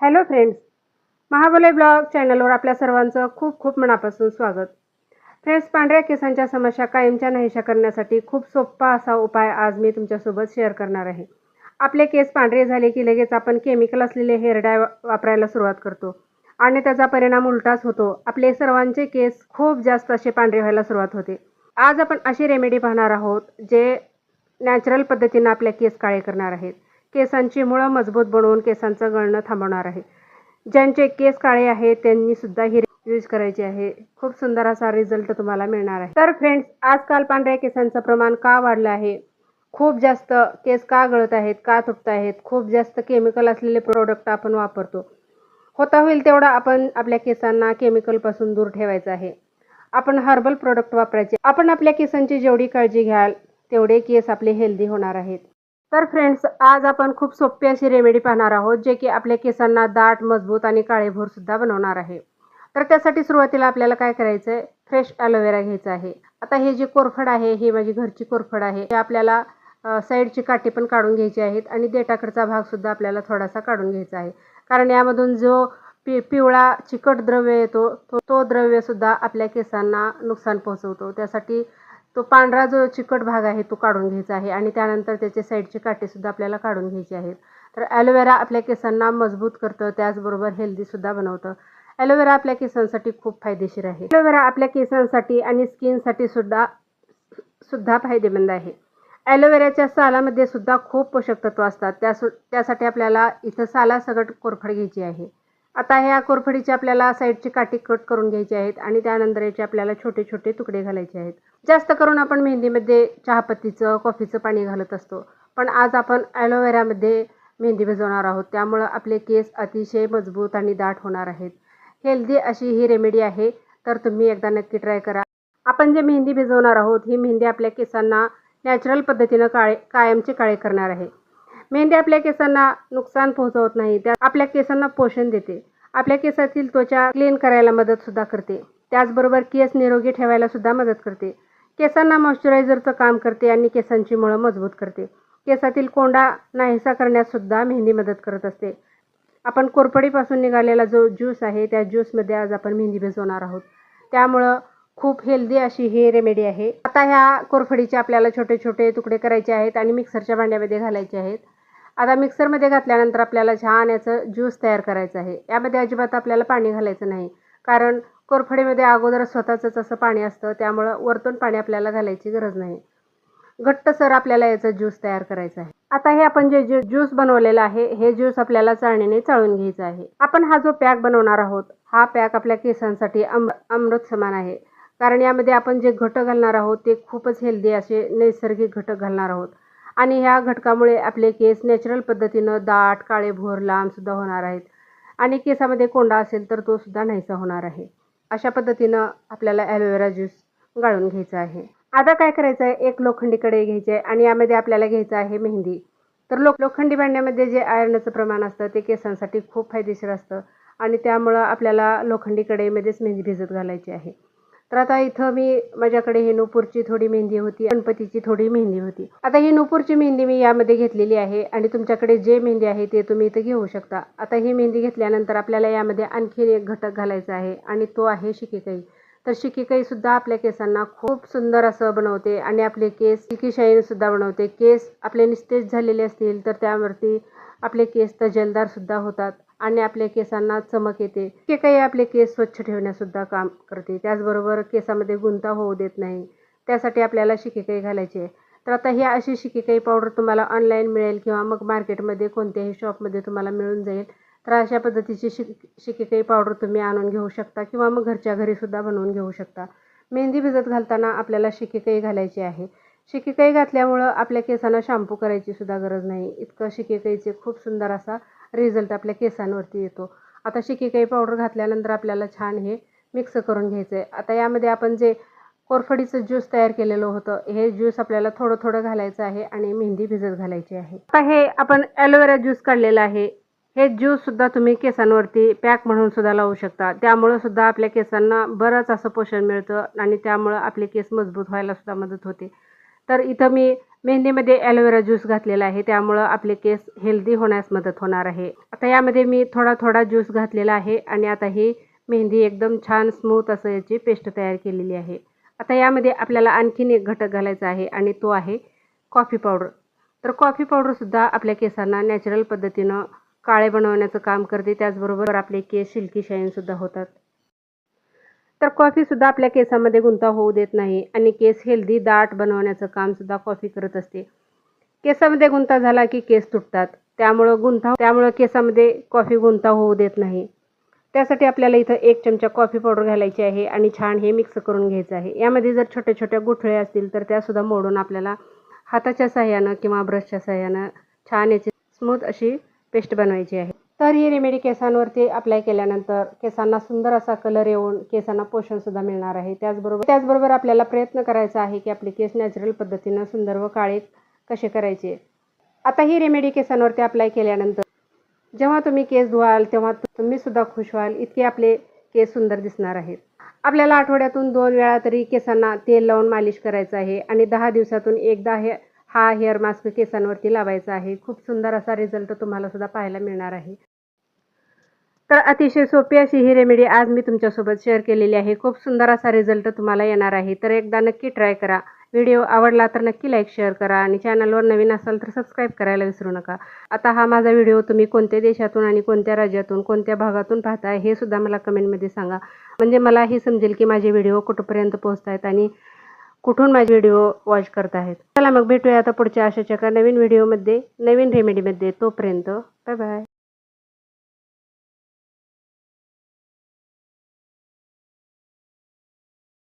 Hello friends महाबले blog चॅनलवर आपल्या सर्वांचं खूप खूप मनापासून स्वागत. फ्रेंड्स पांढऱ्या केसांच्या समस्या कायमच्या नाहीशा करण्यासाठी खूप सोपा असा उपाय आज मी तुमच्यासोबत शेअर करणार आहे. आपले केस पांढरे झाले की लगेच आपण केमिकल असलेले हेअर डाय वापरायला सुरुवात करतो आणि त्याचा परिणाम उलटाच होतो. आपले सर्वांचे केस खूप जास्त असे पांढरे व्हायला सुरुवात होते. आज आपण अशी रेमेडी पाहणार आहोत जे नॅचरल पद्धतीनं आपल्या केस काळे करणार आहेत. केसांची मुळं मजबूत बनवून केसांचं गळणं थांबवणार आहे. ज्यांचे केस काळे आहेत त्यांनी सुद्धा ही यूज करायची आहे. खूप सुंदर असा रिझल्ट तुम्हाला मिळणार आहे. तर फ्रेंड्स आजकाल पांढऱ्या केसांचं प्रमाण का वाढलं आहे? खूप जास्त केस का गळत आहेत का तुटत आहेत? खूप जास्त केमिकल असलेले प्रोडक्ट आपण वापरतो. होता होईल तेवढा आपण आपल्या केसांना केमिकलपासून दूर ठेवायचं आहे. आपण हर्बल प्रोडक्ट वापरायचे. आपण आपल्या केसांची जेवढी काळजी घ्याल तेवढे केस आपले हेल्दी होणार आहेत. तर फ्रेंड्स आज आपण खूप सोपी अशी रेमेडी पाहणार आहोत जे की आपल्या केसांना दाट मजबूत आणि काळेभोर सुद्धा बनवणार आहे. तर त्यासाठी सुरुवातीला आपल्याला काय करायचं आहे फ्रेश ॲलोवेरा घ्यायचं आहे. आता हे जे कोरफड आहे ही माझी घरची कोरफड आहे. हे आपल्याला साईडची काठी पण काढून घ्यायची आहेत आणि देठाकडचा भागसुद्धा आपल्याला थोडासा काढून घ्यायचा आहे. कारण यामधून जो पि पिवळा चिकट द्रव्य येतो तो तो द्रव्यसुद्धा आपल्या केसांना नुकसान पोहोचवतो. त्यासाठी तो पांढरा जो चिकट भाग आहे तो काढून घ्यायचा आहे आणि त्यानंतर त्याचे साईडचे काटेसुद्धा आपल्याला काढून घ्यायचे आहेत. तर ॲलोवेरा आपल्या केसांना मजबूत करतं त्याचबरोबर हेल्दीसुद्धा बनवतं. ॲलोवेरा आपल्या केसांसाठी खूप फायदेशीर आहे. ॲलोवेरा आपल्या केसांसाठी आणि स्किनसाठी सुद्धा सुद्धा फायदेमंद आहे. ॲलोवेराच्या सालामध्ये सुद्धा खूप पोषक तत्व असतात. त्या त्यासाठी आपल्याला इथं सालासकट कोरफड घ्यायची आहे. आता ह्या कोरफडीची आपल्याला साईडची काठी कट करून घ्यायची आहेत आणि त्यानंतर याचे आपल्याला छोटे छोटे तुकडे घालायचे आहेत. जास्त करून आपण मेहंदीमध्ये चहापत्तीचं कॉफीचं पाणी घालत असतो. पण आज आपण ॲलोवेरामध्ये मेहंदी भिजवणार आहोत. त्यामुळं आपले केस अतिशय मजबूत आणि दाट होणार आहेत. हेल्दी अशी ही रेमेडी आहे तर तुम्ही एकदा नक्की ट्राय करा. आपण जे मेहंदी भिजवणार आहोत ही मेहंदी आपल्या केसांना नॅचरल पद्धतीनं काळे कायमचे काळे करणार आहे. मेहंदी आपल्या केसांना नुकसान पोहोचवत नाही त्या आपल्या केसांना पोषण देते. आपल्या केसातील त्वचा क्लीन करायला मदत सुद्धा करते. त्याचबरोबर केस निरोगी ठेवायला सुद्धा मदत करते. केसांना मॉइश्चरायझरचं काम करते आणि केसांची मुळं मजबूत करते. केसातील कोंडा नाहीसा करण्यास सुद्धा मेहंदी मदत करत असते. आपण कोरपडीपासून निघालेला जो ज्यूस आहे त्या ज्यूसमध्ये आज आपण मेहंदी भिजवणार आहोत. त्यामुळं खूप हेल्दी अशी ही रेमेडी आहे. आता ह्या कोरफडीचे आपल्याला छोटे छोटे तुकडे करायचे आहेत आणि मिक्सरच्या भांड्यामध्ये घालायचे आहेत. आता मिक्सरमध्ये घातल्यानंतर आपल्याला छान याचं ज्यूस तयार करायचं आहे. यामध्ये अजिबात आपल्याला पाणी घालायचं नाही. कारण कोरफडीमध्ये अगोदर स्वतःचंच असं पाणी असतं त्यामुळं वरतून पाणी आपल्याला घालायची गरज नाही. घट्टसर आपल्याला याचं ज्यूस तयार करायचं आहे. आता हे आपण जे ज्यू ज्यूस बनवलेलं आहे हे ज्यूस आपल्याला चाळणीने चाळून घ्यायचं आहे. आपण हा जो पॅक बनवणार आहोत हा पॅक आपल्या केसांसाठी अम अमृत समान आहे. कारण यामध्ये आपण जे घटक घालणार आहोत ते खूपच हेल्दी असे नैसर्गिक घटक घालणार आहोत. आणि ह्या घटकामुळे आपले केस नॅचरल पद्धतीनं दाट काळे भोर लांबसुद्धा होणार आहेत. आणि केसामध्ये कोंडा असेल तर तो सुद्धा नाहीसा होणार आहे. अशा पद्धतीनं आपल्याला ॲलोवेरा ज्यूस गाळून घ्यायचा आहे. आता काय करायचं आहे? एक लोखंडी घ्यायचे घ्यायची आहे आणि यामध्ये आपल्याला घ्यायचं आहे मेहंदी. तर लोक लोखंडी भांड्यामध्ये जे आयर्नचं प्रमाण असतं ते केसांसाठी खूप फायदेशीर असतं. आणि त्यामुळं आपल्याला लोखंडी कढईमध्येच मेहंदी भिजत घालायची आहे. तर आता इथं मी माझ्याकडे हे नूपूरची थोडी मेहंदी होती गणपतीची थोडी मेहंदी होती. आता ही नूपूरची मेहंदी मी यामध्ये घेतलेली आहे आणि तुमच्याकडे जे मेहंदी आहे ते तुम्ही इथं घेऊ शकता. आता ही मेहंदी घेतल्यानंतर आपल्याला यामध्ये आणखी एक घटक घालायचा आहे आणि तो आहे शिकेकाई. तर शिकेकाईसुद्धा आपल्या केसांना खूप सुंदर असं बनवते आणि आपले केस सिल्की सुद्धा बनवते. केस आपले निस्तेज झालेले असतील तर त्यावरती आपले केस तर सुद्धा होतात. आणि आपल्या केसांना चमक येते. ते काही आपले केस स्वच्छ ठेवण्यासुद्धा काम करते. त्याचबरोबर केसामध्ये गुंता होऊ देत नाही. त्यासाठी आपल्याला शिकेकाई घालायची. आहे तर आता ही अशी शिकेकाई पावडर तुम्हाला ऑनलाईन मिळेल किंवा मग मार्केटमध्ये कोणत्याही शॉपमध्ये तुम्हाला मिळून जाईल. तर अशा पद्धतीची शिक शिकेकाई पावडर तुम्ही आणून घेऊ शकता किंवा मग घरच्या घरीसुद्धा बनवून घेऊ शकता. मेहंदी भिजत घालताना आपल्याला शिकेकाई घालायची आहे. शिकेकाई घातल्यामुळं आपल्या केसांना शॅम्पू करायची सुद्धा गरज नाही. इतकं शिकेकाईचे खूप सुंदर असा रिझल्ट आपल्या केसांवरती येतो. आता शिकेकाई पावडर घातल्यानंतर आपल्याला छान हे मिक्स करून घ्यायचं आहे आता यामध्ये आपण जे कोरफडीचं ज्यूस तयार केलेलं होतं हे ज्यूस आपल्याला थोडं थोडं घालायचं आहे आणि मेहंदी भिजत घालायची आहे. आता हे आपण ॲलोवेरा ज्यूस काढलेलं आहे. हे ज्यूस सुद्धा तुम्ही केसांवरती पॅक म्हणून सुद्धा लावू शकता. त्यामुळं सुद्धा आपल्या केसांना बरंच असं पोषण मिळतं आणि त्यामुळं आपले केस मजबूत व्हायला सुद्धा मदत होते. तर इथं मी मेहंदीमध्ये ॲलोवेरा ज्यूस घातलेला आहे. त्यामुळं आपले केस हेल्दी होण्यास मदत होणार आहे. आता यामध्ये मी थोडा थोडा ज्यूस घातलेला आहे आणि आता ही मेहंदी एकदम छान स्मूथ असं याची पेस्ट तयार केलेली आहे. आता यामध्ये आपल्याला आणखीन एक घटक घालायचा आहे आणि तो आहे कॉफी पावडर तर कॉफी पावडरसुद्धा आपल्या केसांना नॅचरल पद्धतीनं काळे बनवण्याचं काम करते. त्याचबरोबर आपले केस सिल्की शाईनसुद्धा होतात. तर कॉफीसुद्धा आपल्या केसामध्ये गुंता होऊ देत नाही आणि केस हेल्दी दाट बनवण्याचं कामसुद्धा कॉफी करत असते. केसामध्ये गुंता झाला की केस तुटतात. त्यामुळं गुंता त्यामुळं केसामध्ये कॉफी गुंता होऊ देत नाही. त्यासाठी आपल्याला इथं एक चमचा कॉफी पावडर घालायची आहे आणि छान हे मिक्स करून घ्यायचं आहे. यामध्ये जर छोट्या छोट्या गुठळे असतील तर त्यासुद्धा मोडून आपल्याला हाताच्या सहाय्यानं किंवा ब्रशच्या सहाय्यानं छान याची स्मूथ अशी पेस्ट बनवायची आहे. तर ही रेमेडी केसांवरती अप्लाय केल्यानंतर केसांना सुंदर असा कलर येऊन केसांना पोषणसुद्धा मिळणार आहे. त्याचबरोबर त्याचबरोबर आपल्याला प्रयत्न करायचा आहे की आपले केस नॅचरल पद्धतीनं सुंदर व काळे कसे करायचे. आता ही रेमेडी केसांवरती अप्लाय केल्यानंतर जेव्हा तुम्ही केस धुवाल तेव्हा तुम्ही सुद्धा खुश व्हाल इतके आपले केस सुंदर दिसणार आहेत. आपल्याला आठवड्यातून दोन वेळा तरी केसांना तेल लावून मालिश करायचं आहे आणि दहा दिवसातून एकदा हे हा हेअर मास्क केसांवरती लावायचा आहे. खूप सुंदर असा रिझल्ट तुम्हाला सुद्धा पाहायला मिळणार आहे. तर अतिशय सोपी अशी ही रेमेडी आज मी तुमच्यासोबत शेअर केलेली आहे. खूप सुंदर असा रिझल्ट तुम्हाला येणार आहे. तर एकदा नक्की ट्राय करा. व्हिडिओ आवडला तर नक्की लाईक शेअर करा आणि चॅनलवर नवीन असाल तर सबस्क्राईब करायला विसरू नका. आता हा माझा व्हिडिओ तुम्ही कोणत्या देशातून आणि कोणत्या राज्यातून कोणत्या भागातून पाहताय हे सुद्धा मला कमेंटमध्ये सांगा. म्हणजे मला हे समजेल की माझे व्हिडिओ कुठंपर्यंत पोहोचत आहेत आणि कुठून माझे व्हिडिओ वॉच करत आहेत? चला मग भेटूया आता पुढच्या अशाच्या एका नवीन व्हिडिओमध्ये नवीन रेमेडीमध्ये तोपर्यंत बाय बाय